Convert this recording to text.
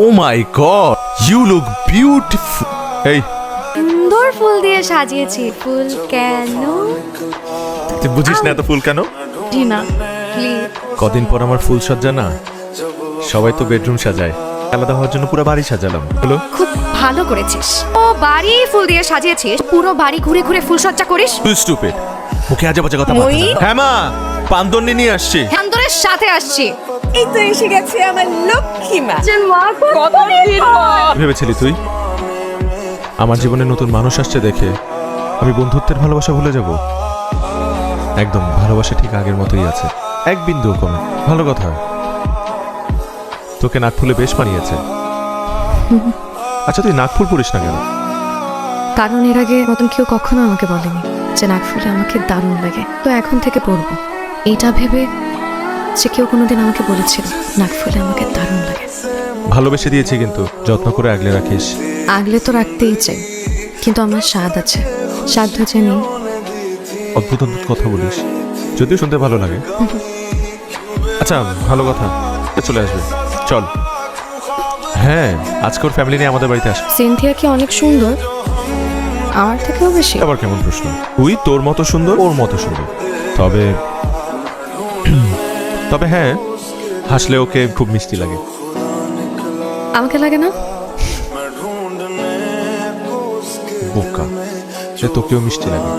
O my god you look beautiful এই সুন্দর ফুল দিয়ে সাজিয়েছি। ফুল কেন? তুই বুঝিস না এত ফুল কেন? জি না প্লিজ কদিন পর আমার ফুল সজ্জা না? সবাই তো বেডরুম সাজায়। আলাদা হওয়ার জন্য পুরো বাড়ি সাজালাম। হলো খুব ভালো করেছিস। ও বাড়ি ফুল দিয়ে সাজিয়েছিস পুরো বাড়ি ঘুরে ঘুরে ফুল সজ্জা করিস? তুই স্টুপিড মুখে আজে বাজে কথা বল হ্যাঁ মা। পান্দন্নি নিয়ে আসছি। হ্যান্দরের সাথে আসছি। এই তো এসে গেছে আমার লক্ষ্মী মা। কত ভেবেছিলি তুই? আমার জীবনে নতুন মানুষ আসছে দেখে আমি বন্ধুত্বের ভালোবাসা ভুলে যাব। একদম ভালোবাসা ঠিক আগের মতোই আছে। এক বিন্দু কমে ভালো কথা। তোকে নাক ফুলে বেশ মানিয়েছে। আচ্ছা তুই নাক ফুল পড়িস না কেন? কারণ এর আগে মতন কেউ কখনো আমাকে বলেনি যে নাক ফুলে আমাকে দারুণ লাগে। তো এখন থেকে পরবো এটা ভেবে যে কেউ কোনোদিন আমাকে বলেছিল নাক ফুলে আমাকে দারুণ লাগে। ভালোবেসে দিয়েছি কিন্তু যত্ন করে আগলে রাখিস। আগলে তো রাখতেই চাই কিন্তু আমার স্বাদ আছে সাধ্য যে নেই অদ্ভুত অদ্ভুত কথা বলিস যদিও শুনতে ভালো লাগে। আচ্ছা ভালো কথা চলে আসবে। চল। হ্যাঁ আজকে ওর ফ্যামিলি নিয়ে আমাদের বাড়িতে আসবে সিনথিয়া কি অনেক সুন্দর? আমার থেকেও বেশি। আবার কেমন প্রশ্ন? তুই তোর মতো সুন্দর ওর মতো সুন্দর। তবে তবে হ্যাঁ হাসলে ওকে খুব মিষ্টি লাগে। আমাকে লাগে না? বোকা সে তোকেও মিষ্টি লাগে।